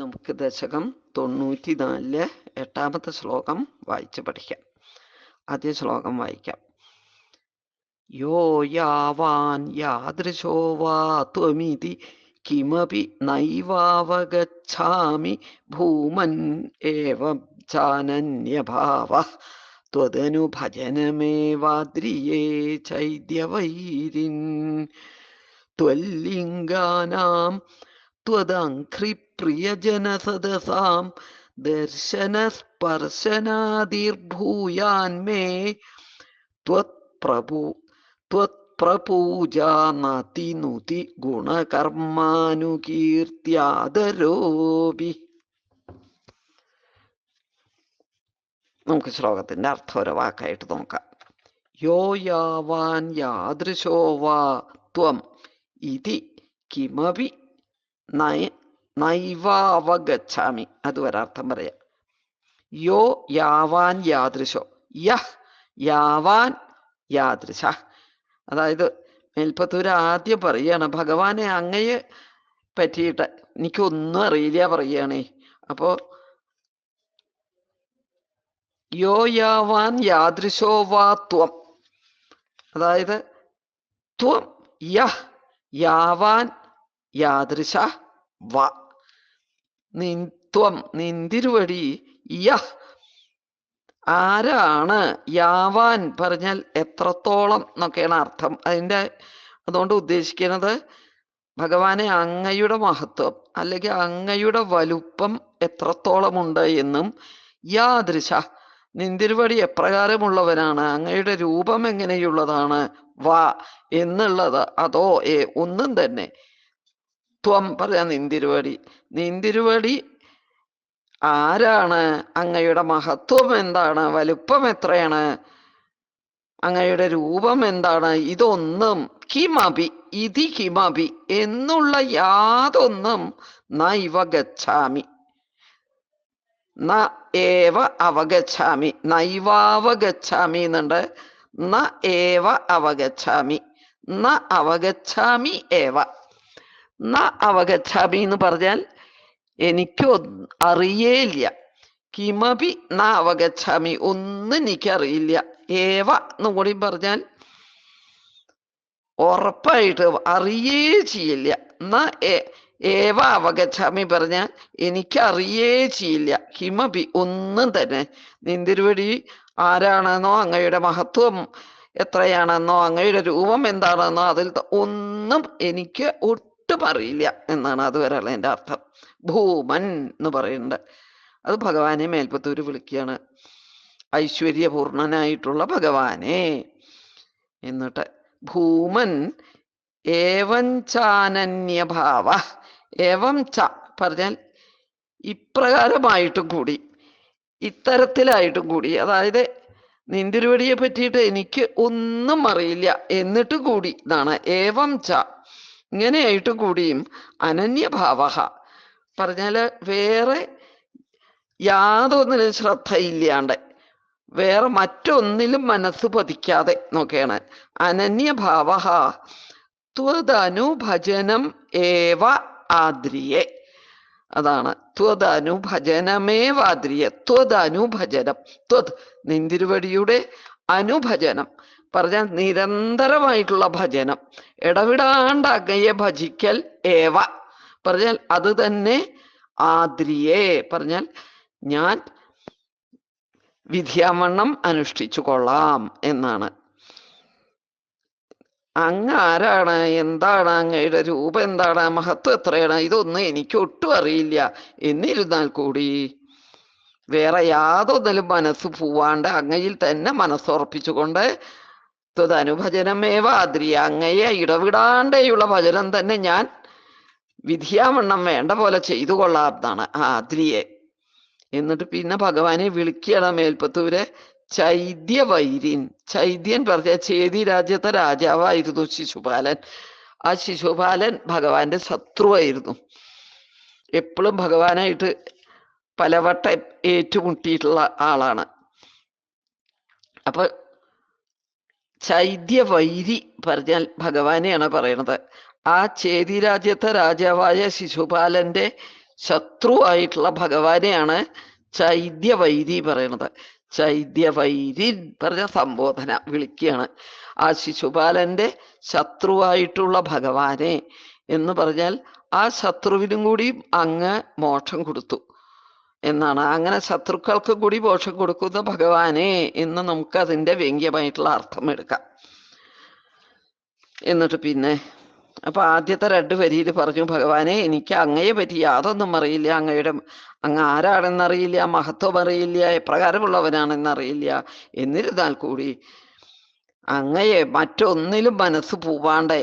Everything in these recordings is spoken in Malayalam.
നമുക്ക് ദശകം തൊണ്ണൂറ്റിനാലിലെ എട്ടാമത്തെ ശ്ലോകം വായിച്ച് പഠിക്കാം ആദ്യ ശ്ലോകം വായിക്കാം യോ യാവാൻ യാദൃശോ വാ ത്വമിതി കിമപി നൈവാവഗച്ഛാമി ഭൂമൻ ഏവം ചാനന്യഭാവ त्वदनुभजनमेवाद्रिये चैद्यवैरिन् त्वल्लिङ्गानां त्वदङ्घ्रिप्रियजनसदसां പ്രിയജനസദസാം ദർശനസ്പർശനാദിർഭൂയാന്മേ ത്വത്പ്രഭു ത്വത്പ്രപൂജാനതിനുതി ഗുണകർമാനുകീർത്തിയാദരോപി നമുക്ക് ശ്ലോകത്തിന്റെ അർത്ഥം ഒരു വാക്കായിട്ട് നോക്കാം. യോ യാവാൻ യാദൃശോ വാ ത്വം ഇതി കിമപി നയ നൈവാവഗച്ഛാമി അത് ഒരർത്ഥം പറയാം. യോ യാവാൻ യാദൃശോ. യഹ് യാവാൻ യാദൃശ. അതായത് മേൽപ്പത്തൂര് ആദ്യം പറയാണ് ഭഗവാനെ അങ്ങയെ പറ്റിയിട്ട് എനിക്കൊന്നും അറിയില്ല പറയുകയാണേ അപ്പോ യോ യാവാൻ യാദൃശോ വാ ത്വം. അതായത് ത്വം. യഹ് യാവാൻ യാദൃശ. വ. നിന്തിരുവടി യഹ് ആരാണ് യാവാൻ പറഞ്ഞാൽ എത്രത്തോളം എന്നൊക്കെയാണ് അർത്ഥം. അതിന്റെ അതുകൊണ്ട് ഉദ്ദേശിക്കുന്നത് ഭഗവാനെ അങ്ങയുടെ മഹത്വം അല്ലെങ്കിൽ അങ്ങയുടെ വലുപ്പം എത്രത്തോളമുണ്ട് എന്നും യാദൃശ. നിന്തിരുവടി എപ്രകാരമുള്ളവനാണ്? അങ്ങയുടെ രൂപം എങ്ങനെയുള്ളതാണ്? വ എന്നുള്ളത് അതോ ഏ ഒന്നും തന്നെ. ത്വം പറയാ നിന്തിരുവടി. നിന്തിരുവടി ആരാണ്? അങ്ങയുടെ മഹത്വം എന്താണ്? വലുപ്പം എത്രയാണ്? അങ്ങയുടെ രൂപം എന്താണ്? ഇതൊന്നും കിമപി ഇതി കിമപി എന്നുള്ള യാതൊന്നും നൈവ ഗച്ഛാമി ന ഏവ അവഗച്ഛാമി. നൈവാവഗച്ഛാമി എന്നുണ്ട്. ന ഏവ അവഗച്ഛാമി. ന അവഗച്ഛാമി ഏവ. ന അവഗച്ഛാമി എന്ന് പറഞ്ഞാൽ എനിക്ക് അറിയേയില്ല. കിമപി ന അവഗച്ഛാമി ഒന്നും എനിക്കറിയില്ല. ഏവ എന്നും കൂടി പറഞ്ഞാൽ ഉറപ്പായിട്ട് അറിയേ ചെയ്യില്ല. ന ഏവ അവഗച്ഛാമി പറഞ്ഞാൽ എനിക്കറിയേ ചെയ്യില്ല. കിമപി ഒന്നും തന്നെ. നിന്തിരുവടി ആരാണെന്നോ അങ്ങയുടെ മഹത്വം എത്രയാണെന്നോ അങ്ങയുടെ രൂപം എന്താണെന്നോ അതിൽ ഒന്നും എനിക്ക് ഒട്ടും അറിയില്ല എന്നാണ് അതുവരെയുള്ള എന്റെ അർത്ഥം. ഭൂമൻ എന്ന് പറയുന്നുണ്ട്. അത് ഭഗവാനെ മേൽപ്പത്തൂര് വിളിക്കുകയാണ്. ഐശ്വര്യപൂർണനായിട്ടുള്ള ഭഗവാനെ എന്നിട്ട് ഭൂമൻ ഏവഞ്ചാനന്യഭാവ ഏവം ച പറഞ്ഞാൽ ഇപ്രകാരമായിട്ടും കൂടി ഇത്തരത്തിലായിട്ടും കൂടി. അതായത് നിന്തിരുവടിയെ പറ്റിയിട്ട് എനിക്ക് ഒന്നും അറിയില്ല. എന്നിട്ട് കൂടി എന്നാണ് ഏവം ച ഇങ്ങനെയായിട്ടും കൂടിയും അനന്യഭാവ. പറഞ്ഞാൽ വേറെ യാതൊന്നിനും ശ്രദ്ധയില്ലാണ്ട് വേറെ മറ്റൊന്നിലും മനസ്സ് പതിക്കാതെ നോക്കുകയാണ് അനന്യഭാവ. ത്വതനുഭജനം ഏവ ആദ്രിയെ. അതാണ്. ത്വതനുഭജനമേവാദ്രിയ ത്വതനുഭജനം ത്വത് നിന്തിരുവടിയുടെ അനുഭജനം പറഞ്ഞാൽ നിരന്തരമായിട്ടുള്ള ഭജനം. ഇടവിടാണ്ട് അഗ്നയെ ഭജിക്കൽ ഏവ. പറഞ്ഞാൽ അത് തന്നെ ആദ്രിയെ. പറഞ്ഞാൽ ഞാൻ വിധിയാവണ്ണം അനുഷ്ഠിച്ചു കൊള്ളാം എന്നാണ്. അങ്ങ് ആരാണ് എന്താണ് അങ്ങയുടെ രൂപം? എന്താണ് മഹത്വം എത്രയാണ്? ഇതൊന്നും എനിക്ക് ഒട്ടും അറിയില്ല. എന്നിരുന്നാൽ കൂടി വേറെ യാതൊന്നിലും മനസ്സ് പോവാണ്ട് അങ്ങയിൽ തന്നെ മനസ്സുറപ്പിച്ചുകൊണ്ട് ത്വതനുഭജനമേവ ആദ്രിയ അങ്ങയെ ഇടവിടാണ്ടേയുള്ള ഭജനം തന്നെ ഞാൻ വിധിയാവണ്ണം വേണ്ട പോലെ ചെയ്തു കൊള്ളാം ആ ആദ്രിയെ എന്നിട്ട് പിന്നെ ഭഗവാനെ വിളിക്കുകയാണ് മേൽപ്പത്തൂരെ ചൈദ്യവൈര്യൻ ചൈദ്യൻ പറഞ്ഞ ചേതി രാജ്യത്തെ രാജാവായിരുന്നു ശിശുപാലൻ. ആ ശിശുപാലൻ ഭഗവാന്റെ ശത്രുവായിരുന്നു. എപ്പോഴും ഭഗവാനായിട്ട് പലവട്ടം ഏറ്റുമുട്ടിയിട്ടുള്ള ആളാണ്. അപ്പൊ ചൈദ്യവൈരി പറഞ്ഞാൽ ഭഗവാനെയാണ് പറയണത്. ആ ചേതി രാജ്യത്തെ രാജാവായ ശിശുപാലന്റെ ശത്രുവായിട്ടുള്ള ഭഗവാനെയാണ് ചൈദ്യവൈരി പറയണത്. ചൈദ്യവൈരി പറഞ്ഞ സംബോധന വിളിക്കുകയാണ്. ആ ശിശുപാലന്റെ ശത്രുവായിട്ടുള്ള ഭഗവാനെ എന്ന് പറഞ്ഞാൽ ആ ശത്രുവിനും കൂടി അങ്ങ് മോക്ഷം കൊടുത്തു. എന്നാണ്. അങ്ങനെ ശത്രുക്കൾക്ക് കൂടി പോഷം കൊടുക്കുന്ന ഭഗവാനെ എന്ന് നമുക്ക് അതിന്റെ വ്യംഗ്യമായിട്ടുള്ള അർത്ഥം എടുക്കാം. എന്നിട്ട് പിന്നെ അപ്പൊ ആദ്യത്തെ രണ്ട് വരിയിൽ പറഞ്ഞു ഭഗവാനെ എനിക്ക് അങ്ങയെ പറ്റി യാതൊന്നും അറിയില്ല. അങ്ങയുടെ അങ്ങ് ആരാണെന്നറിയില്ല മഹത്വം അറിയില്ല എപ്രകാരമുള്ളവനാണെന്നറിയില്ല. എന്നിരുന്നാൽ കൂടി അങ്ങയെ മറ്റൊന്നിലും മനസ്സ് പോവാണ്ടേ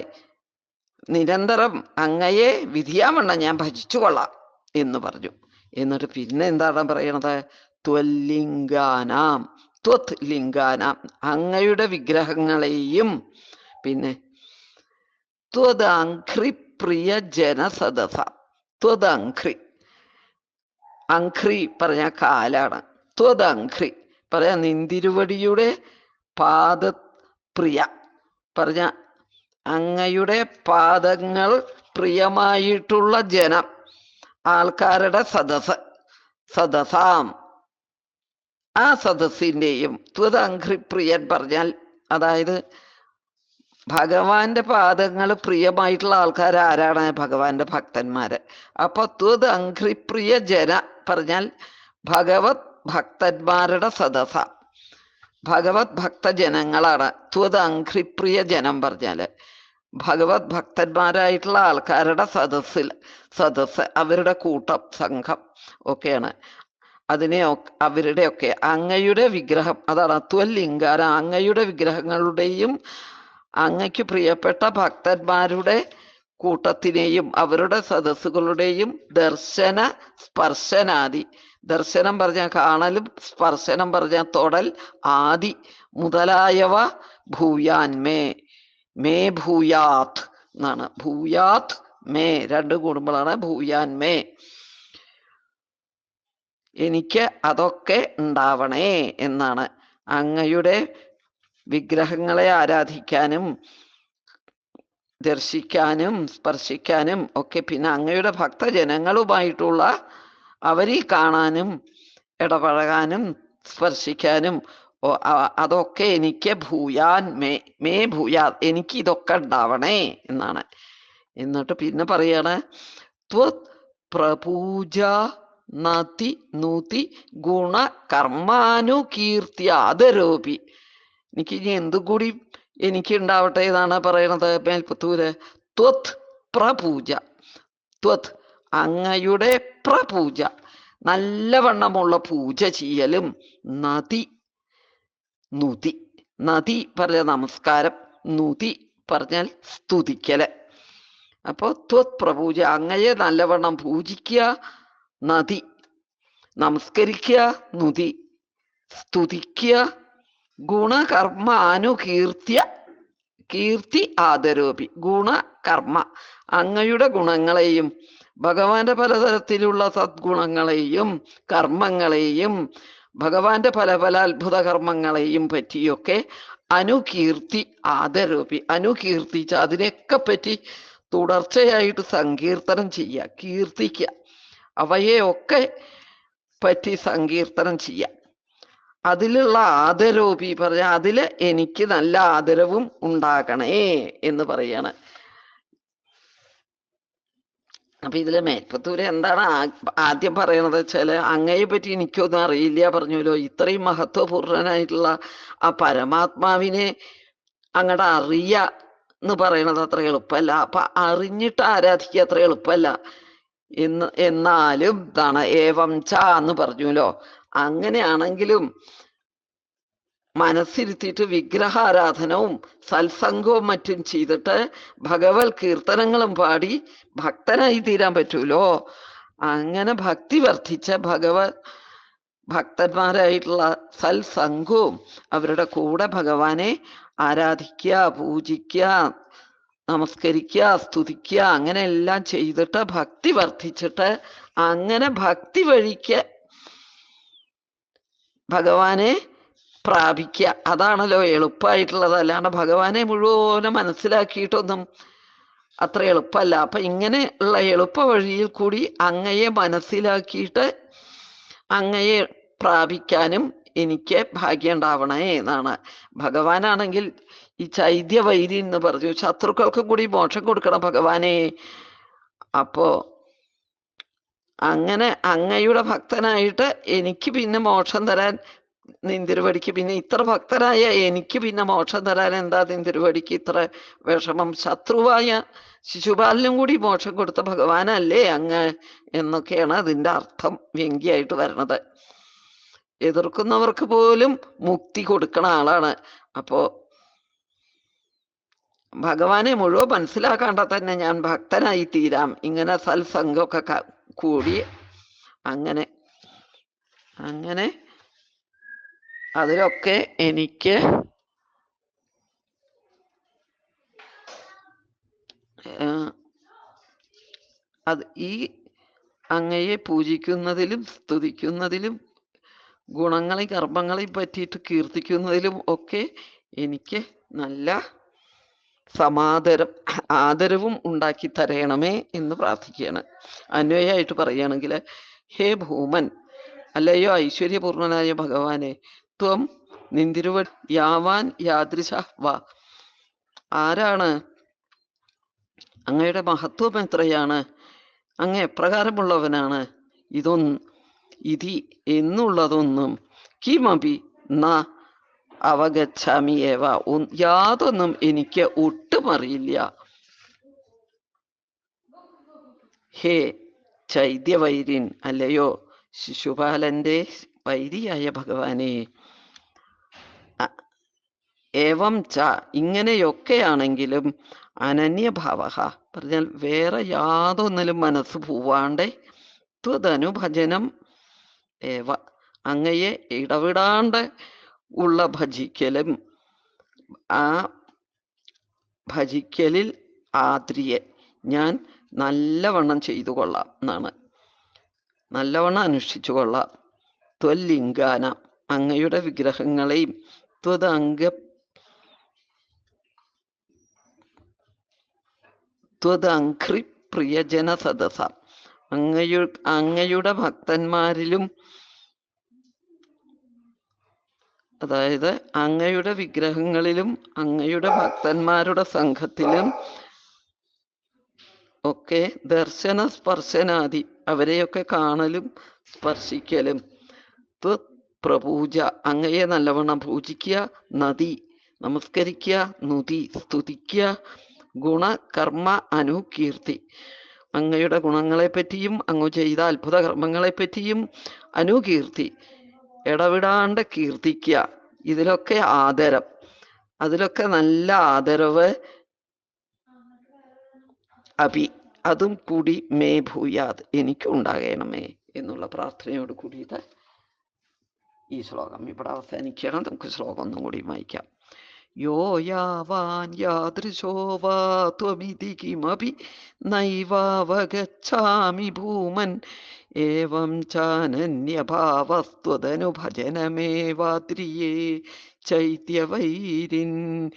നിരന്തരം അങ്ങയെ വിധിയാമണ്ണ ഞാൻ ഭജിച്ചു കൊള്ളാം എന്ന് പറഞ്ഞു. എന്നിട്ട് പിന്നെ എന്താണ് പറയണത് ത്വല്ലിംഗാനാം. ത്വത് ലിംഗാനാം അങ്ങയുടെ വിഗ്രഹങ്ങളെയും പിന്നെ ത്വദാഘ്രി പ്രിയ ജനസദസ. ത്വദാഘ്രി. അഘ്രി പറഞ്ഞ കാലാണ്. ത്വദാഘ്രി പറഞ്ഞ നിന്തിരുവടിയുടെ പാദ പ്രിയ പറഞ്ഞ അങ്ങയുടെ പാദങ്ങൾ പ്രിയമായിട്ടുള്ള ജനം. ആൾക്കാരുടെ സദസ് സദസാം. ആ സദസ്സിന്റെയും ത്വതംഘ്രിപ്രിയൻ പറഞ്ഞാൽ അതായത് ഭഗവാന്റെ പാദങ്ങൾ പ്രിയമായിട്ടുള്ള ആൾക്കാർ ആരാണ്? ഭഗവാന്റെ ഭക്തന്മാര്. അപ്പൊ ത്വത് അംഘ്രിപ്രിയ ജന പറഞ്ഞാൽ ഭഗവത് ഭക്തന്മാരുടെ സദസ. ഭഗവത് ഭക്തജനങ്ങളാണ് ത്വത് അംഘ്രിപ്രിയ ജനം പറഞ്ഞാൽ. ഭഗവത് ഭക്തന്മാരായിട്ടുള്ള ആൾക്കാരുടെ സദസ്സിൽ സദസ്സ് അവരുടെ കൂട്ടം സംഘം ഒക്കെയാണ്. അതിനെ അവരുടെയൊക്കെ അങ്ങയുടെ വിഗ്രഹം അതാണ് അത്വലിംഗാന അങ്ങയുടെ വിഗ്രഹങ്ങളുടെയും അങ്ങയ്ക്ക് പ്രിയപ്പെട്ട ഭക്തന്മാരുടെ കൂട്ടത്തിനെയും അവരുടെ സദസ്സുകളുടെയും ദർശന സ്പർശനാദി. ദർശനം പറഞ്ഞ കാണലും സ്പർശനം പറഞ്ഞ തൊടൽ ആദി മുതലായവ ഭൂയാൻ മേ ഭൂയാത് എന്നാണ്. ഭൂയാത് മേ രണ്ട് കൂടുമ്പോഴാണ് ഭൂയാൻ മേ. എനിക്ക് അതൊക്കെ ഉണ്ടാവണേ എന്നാണ്. അങ്ങയുടെ വിഗ്രഹങ്ങളെ ആരാധിക്കാനും ദർശിക്കാനും സ്പർശിക്കാനും ഒക്കെ പിന്നെ അങ്ങയുടെ ഭക്തജനങ്ങളുമായിട്ടുള്ള അവരിൽ കാണാനും ഇടപഴകാനും സ്പർശിക്കാനും അതൊക്കെ എനിക്ക് ഭൂയാൻ മേ മേ ഭൂയാ എനിക്ക് ഇതൊക്കെ ഉണ്ടാവണേ എന്നാണ്. എന്നിട്ട് പിന്നെ പറയാണ് പ്രപൂജ നതി നൂതി ഗുണ കർമാനുകീർത്തി ആദരോപി. എനിക്ക് ഇനി എന്തും കൂടി എനിക്ക് ഉണ്ടാവട്ടെ എന്നാണ് പറയണത് മേൽപ്പത്തൂര് ത്വത് പ്രപൂജ. ത്വത് അങ്ങയുടെ പ്രപൂജ. നല്ലവണ്ണമുള്ള പൂജ ചെയ്യലും നദി നുതി. നദി പറഞ്ഞ നമസ്കാരം നുതി പറഞ്ഞാൽ സ്തുതിക്കൽ. അപ്പോ ത്വത് പ്രപൂജ അങ്ങയെ നല്ലവണ്ണം പൂജിക്കുക നദി നമസ്കരിക്കുക നുതി സ്തുതിക്കുക ഗുണകർമ്മ അനുകീർത്തിയ കീർത്തി ആദരോപി ഗുണകർമ്മ. അങ്ങയുടെ ഗുണങ്ങളെയും ഭഗവാന്റെ പലതരത്തിലുള്ള സദ്ഗുണങ്ങളെയും കർമ്മങ്ങളെയും ഭഗവാന്റെ പല പല അത്ഭുത കർമ്മങ്ങളെയും പറ്റിയൊക്കെ അനുകീർത്തി ആദരോപി അനുകീർത്തിച്ച് അതിനെയൊക്കെ പറ്റി തുടർച്ചയായിട്ട് സങ്കീർത്തനം ചെയ്യുക കീർത്തിക്കുക. അവയെ ഒക്കെ പറ്റി സങ്കീർത്തനം ചെയ്യാം അതിലുള്ള ആദരോപി പറഞ്ഞ അതിൽ എനിക്ക് നല്ല ആദരവും ഉണ്ടാകണേ എന്ന് പറയാണ്. അപ്പൊ ഇതിൽ മേൽപ്പത്തൂര് എന്താണ് ആദ്യം പറയണത് വെച്ചാൽ അങ്ങയെ പറ്റി എനിക്കൊന്നും അറിയില്ല പറഞ്ഞല്ലോ ഇത്രയും മഹത്വപൂർണനായിട്ടുള്ള ആ പരമാത്മാവിനെ അങ്ങടെ അറിയ എന്ന് പറയണത് അത്ര എളുപ്പമല്ല അപ്പൊ അറിഞ്ഞിട്ട് ആരാധിക്കുക അത്ര എളുപ്പമല്ല എന്ന് എന്നാലും ഇതാണ് ഏവം ച എന്ന് പറഞ്ഞല്ലോ അങ്ങനെയാണെങ്കിലും മനസ്സിരുത്തിയിട്ട് വിഗ്രഹാരാധനവും സത്സംഗവും മറ്റും ചെയ്തിട്ട് ഭഗവത് കീർത്തനങ്ങളും പാടി ഭക്തനായി തീരാൻ പറ്റൂലോ? അങ്ങനെ ഭക്തി വർദ്ധിച്ച ഭഗവത് ഭക്തന്മാരായിട്ടുള്ള സത്സംഗവും അവരുടെ കൂടെ ഭഗവാനെ ആരാധിക്കുക പൂജിക്കുക നമസ്കരിക്കുക സ്തുതിക്കുക അങ്ങനെ എല്ലാം ചെയ്തിട്ട് ഭക്തി വർദ്ധിച്ചിട്ട് അങ്ങനെ ഭക്തി വഴിക്ക് ഭഗവാനെ പ്രാപിക്കുക അതാണല്ലോ എളുപ്പമായിട്ടുള്ളത് അല്ലാണ്ട് ഭഗവാനെ മുഴുവനും മനസ്സിലാക്കിയിട്ടൊന്നും അത്ര എളുപ്പമല്ല. അപ്പൊ ഇങ്ങനെ ഉള്ള എളുപ്പ വഴിയിൽ കൂടി അങ്ങയെ മനസ്സിലാക്കിയിട്ട് അങ്ങയെ പ്രാപിക്കാനും എനിക്ക് ഭാഗ്യം ഉണ്ടാവണേ എന്നാണ്. ഭഗവാനാണെങ്കിൽ ഈ ചൈദ്യ വൈരി എന്ന് പറഞ്ഞു ശത്രുക്കൾക്കും കൂടി മോക്ഷം കൊടുക്കണം ഭഗവാനെ. അപ്പോ അങ്ങനെ അങ്ങയുടെ ഭക്തനായിട്ട് എനിക്ക് പിന്നെ മോക്ഷം തരാൻ നിന്തിരുവടിക്ക് പിന്നെ ഇത്ര ഭക്തരായ എനിക്ക് പിന്നെ മോക്ഷം തരാൻ എന്താ നിന്തിരുവടിക്ക് ഇത്ര വിഷമം? ശത്രുവായ ശിശുപാലിനും കൂടി മോക്ഷം കൊടുത്ത ഭഗവാനല്ലേ അങ്ങ് എന്നൊക്കെയാണ് അതിന്റെ അർത്ഥം വ്യങ്കിയായിട്ട് വരണത്. എതിർക്കുന്നവർക്ക് പോലും മുക്തി കൊടുക്കണ ആളാണ്. അപ്പോ ഭഗവാനെ മുഴുവൻ മനസ്സിലാക്കാണ്ട തന്നെ ഞാൻ ഭക്തനായി തീരാം. ഇങ്ങനെ സത്സംഗമൊക്കെ ക- കൂടി അങ്ങനെ അങ്ങനെ അതിലൊക്കെ എനിക്ക് അത് ഈ അങ്ങയെ പൂജിക്കുന്നതിലും സ്തുതിക്കുന്നതിലും ഗുണങ്ങളെ കർമ്മങ്ങളെ പറ്റിയിട്ട് കീർത്തിക്കുന്നതിലും ഒക്കെ എനിക്ക് നല്ല സമാദരം ആദരവും ഉണ്ടാക്കി തരയണമേ എന്ന് പ്രാർത്ഥിക്കുകയാണ്. അന്വയായിട്ട് പറയുകയാണെങ്കിൽ ഹേ ഭൂമൻ അല്ലയോ ഐശ്വര്യപൂർണനായ ഭഗവാനെ ത്വം നിന്തിരുവ യാവാൻ യാദൃശ വ. ആരാണ്? അങ്ങയുടെ മഹത്വം എത്രയാണ്? അങ്ങ് എപ്രകാരമുള്ളവനാണ് ഇതൊന്നും ഇതി എന്നുള്ളതൊന്നും കിമപി ന അവഗച്ഛാമി ഏവ. യാതൊന്നും എനിക്ക് ഒട്ടും അറിയില്ല. ഹേ ചൈത്യവൈരിൻ അല്ലയോ ശിശുപാലന്റെ വൈരിയായ ഭഗവാനെ. ഏവം ച ഇങ്ങനെയൊക്കെയാണെങ്കിലും അനന്യഭാവ. പറഞ്ഞാൽ വേറെ യാതൊന്നിലും മനസ്സ് പോവാണ്ട്. ത്വതനുഭജനം ഏവ. അങ്ങയെ ഇടവിടാണ്ട് ഉള്ള ഭജിക്കലും. ആ ഭജിക്കലിൽ ആദ്രിയെ. ഞാൻ നല്ലവണ്ണം ചെയ്തു കൊള്ളാം എന്നാണ്. നല്ലവണ്ണം അനുഷ്ഠിച്ചു കൊള്ളാം. ത്വല്ലിംഗാന അങ്ങയുടെ വിഗ്രഹങ്ങളെയും ത്വതംഗ ത്വതംഘ്രി പ്രിയജന സദസ. അങ്ങയു അങ്ങയുടെ ഭക്തന്മാരിലും അതായത് അങ്ങയുടെ വിഗ്രഹങ്ങളിലും അങ്ങയുടെ ഭക്തന്മാരുടെ സംഘത്തിലും ഒക്കെ ദർശന സ്പർശനാദി അവരെയൊക്കെ കാണലും സ്പർശിക്കലും. പ്രപൂജ അങ്ങയെ നല്ലവണ്ണം പൂജിക്കുക നദി നമസ്കരിക്കുക നുതി സ്തുതിക്കുക ഗുണ കർമ്മ അനുകീർത്തി അങ്ങയുടെ ഗുണങ്ങളെ പറ്റിയും അങ്ങ് ചെയ്ത അത്ഭുത കർമ്മങ്ങളെ പറ്റിയും അനുകീർത്തി ഇടവിടാണ്ട് കീർത്തിക്കുക ഇതിലൊക്കെ ആദരം. അതിലൊക്കെ നല്ല ആദരവ്. അഭി അതും കൂടി മേ ഭൂയാത്. എനിക്ക് ഉണ്ടാകണമേ എന്നുള്ള പ്രാർത്ഥനയോട് കൂടിയിട്ട് ഈ ശ്ലോകം ഇവിടെ അവസാനിക്കണം നമുക്ക് ശ്ലോകം ഒന്നും കൂടി വായിക്കാം. यो यावान्यादृशो वा त्वमिति किमपि नैवावगच्छामि भूमन्। एवं चानन्यभावस्त्वदनुभजनमेवाद्रिये चैत्यवैरिन्।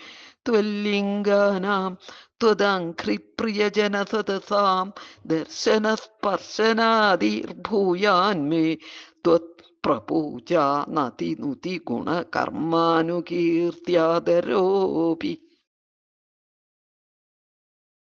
त्वल्लिङ्गानां त्वदङ्घ्रिप्रियजनसदसां दर्शनस्पर्शनादिर्भूयान्मे त्वत् പ്രപൂജാ നതി നുതി ഗുണകർമാനുകീർത്യാദരോപി